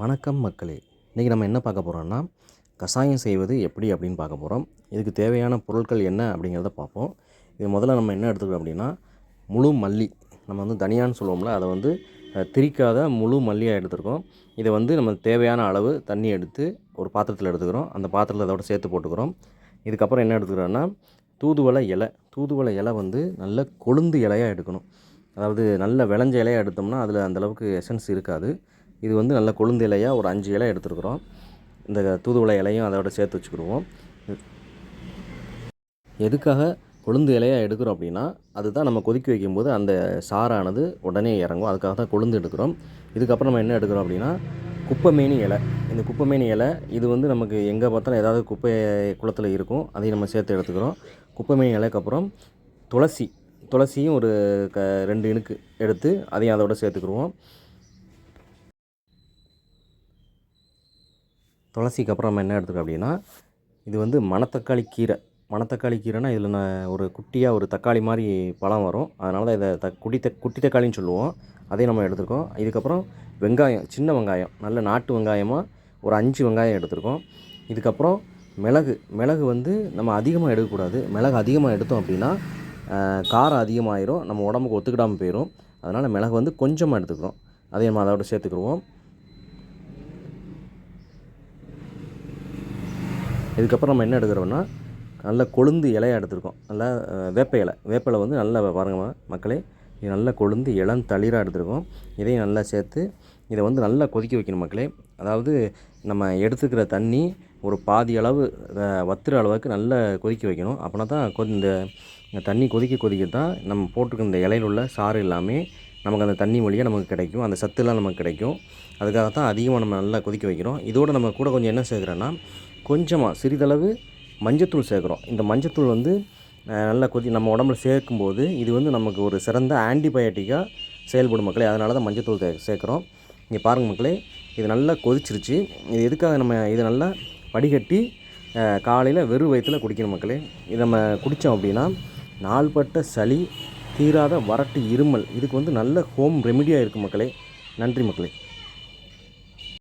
வணக்கம் மக்களே. இன்றைக்கி நம்ம என்ன பார்க்க போகிறோம்னா கஷாயம் செய்வது எப்படி அப்படின்னு பார்க்க போகிறோம் இதுக்கு தேவையான பொருட்கள் என்ன அப்படிங்கிறத பார்ப்போம். இது முதல்ல நம்ம என்ன எடுத்துக்கிறோம் அப்படின்னா முழு மல்லி. நம்ம வந்து தனியான்னு சொல்லுவோம்ல அதை வந்து திரிக்காத முழு மல்லியாக எடுத்துருக்கோம். இதை வந்து நம்ம தேவையான அளவு தண்ணி எடுத்து ஒரு பாத்திரத்தில் எடுத்துக்கிறோம். அந்த பாத்திரத்தில் அதோட சேர்த்து போட்டுக்கிறோம். இதுக்கப்புறம் என்ன எடுத்துக்கிறோன்னா தூதுவளை இலை. தூதுவளை இலை வந்து நல்ல கொழுந்து இலையாக எடுக்கணும். அதாவது நல்ல விளைஞ்ச இலையாக எடுத்தோம்னா அதில் அந்தளவுக்கு எசன்ஸ் இருக்காது. இது வந்து நல்ல கொழுந்து இலையாக ஒரு அஞ்சு இலை எடுத்துருக்குறோம். இந்த தூதுவளை இலையும் அதோட சேர்த்து வச்சுக்கிடுவோம். எதுக்காக கொழுந்து இலையாக எடுக்கிறோம் அப்படின்னா அதுதான் நம்ம கொதிக்க வைக்கும்போது அந்த சாரானது உடனே இறங்கும். அதுக்காக தான் கொழுந்து எடுக்கிறோம். இதுக்கப்புறம் நம்ம என்ன எடுக்கிறோம் அப்படின்னா குப்பைமேனி இலை. இந்த குப்பைமேனி இலை இது வந்து நமக்கு எங்கே பார்த்தாலும் ஏதாவது குப்பை குளத்தில் இருக்கும். அதையும் நம்ம சேர்த்து எடுத்துக்கிறோம். குப்பைமேனி இலைக்கு அப்புறம் துளசி. துளசியும் ஒரு க ரெண்டு இணுக்கு எடுத்து அதையும் அதோட சேர்த்துக்கிடுவோம். துளசிக்கு அப்புறம் நம்ம என்ன எடுத்துக்கிறோம் அப்படின்னா இது வந்து மணத்தக்காளி கீரை. மணத்தக்காளி கீரைனா இதில் நான் ஒரு குட்டியாக ஒரு தக்காளி மாதிரி பழம் வரும். அதனால தான் இதை த குட்டி த குட்டி தக்காளின்னு சொல்லுவோம். அதையும் நம்ம எடுத்துருக்கோம். இதுக்கப்புறம் வெங்காயம் சின்ன வெங்காயம் நல்ல நாட்டு வெங்காயமாக ஒரு அஞ்சு வெங்காயம் எடுத்திருக்கோம். இதுக்கப்புறம் மிளகு மிளகு வந்து நம்ம அதிகமாக எடுக்கக்கூடாது. மிளகு அதிகமாக எடுத்தோம் அப்படின்னா காரம் அதிகமாகிடும் நம்ம உடம்புக்கு ஒத்துக்கிடாமல் போயிடும் அதனால் மிளகு வந்து கொஞ்சமாக எடுத்துக்கிறோம். அதையும் நம்ம அதோட சேர்த்துக்கிடுவோம். இதுக்கப்புறம் நம்ம என்ன எடுக்கிறோம்னா நல்ல கொழுந்து இலையாக எடுத்திருக்கோம். நல்லா வேப்ப இலை. வேப்ப இலை வந்து நல்லா பாருங்க மக்களே. இது நல்ல கொழுந்து இளம் தளிராக எடுத்துருக்கோம். இதையும் நல்லா சேர்த்து இதை வந்து நல்லா கொதிக்க வைக்கணும் மக்களே. அதாவது நம்ம எடுத்துக்கிற தண்ணி ஒரு பாதி அளவு வத்துற அளவுக்கு நல்லா கொதிக்க வைக்கணும். அப்படின்னா தான் இந்த தண்ணி கொதிக்க கொதிக்க தான் நம்ம போட்டிருக்க இந்த இலையில் உள்ள சாறு எல்லாமே நமக்கு அந்த தண்ணி மொழியாக நமக்கு கிடைக்கும். அந்த சத்துலாம் நமக்கு கிடைக்கும். அதுக்காக தான் அதிகமாக நம்ம நல்லா கொதிக்க வைக்கிறோம். இதோடு நம்ம கூட கொஞ்சம் என்ன சேர்க்குறோன்னா கொஞ்சமாக சிறிதளவு மஞ்சத்தூள் சேர்க்குறோம். இந்த மஞ்சத்தூள் வந்து நல்லா கொதி நம்ம உடம்புல சேர்க்கும்போது இது வந்து நமக்கு ஒரு சிறந்த ஆன்டிபயோட்டிக்காக செயல்படும் மக்களே. அதனால தான் மஞ்சத்தூள் தே- சேர்க்குறோம். இங்கே பாருங்கள் மக்களே இது நல்லா கொதிச்சிருச்சு. இது எதுக்காக நம்ம இதை நல்லா வடிகட்டி காலையில் வெறும் வயிற்றில் குடிக்கணும் மக்களே? இது நம்ம குடித்தோம் அப்படின்னா நாள்பட்ட சளி தீராத வறட்டு இருமல் இதுக்கு வந்து நல்ல ஹோம் ரெமிடியாக இருக்குது மக்களே. நன்றி மக்களே.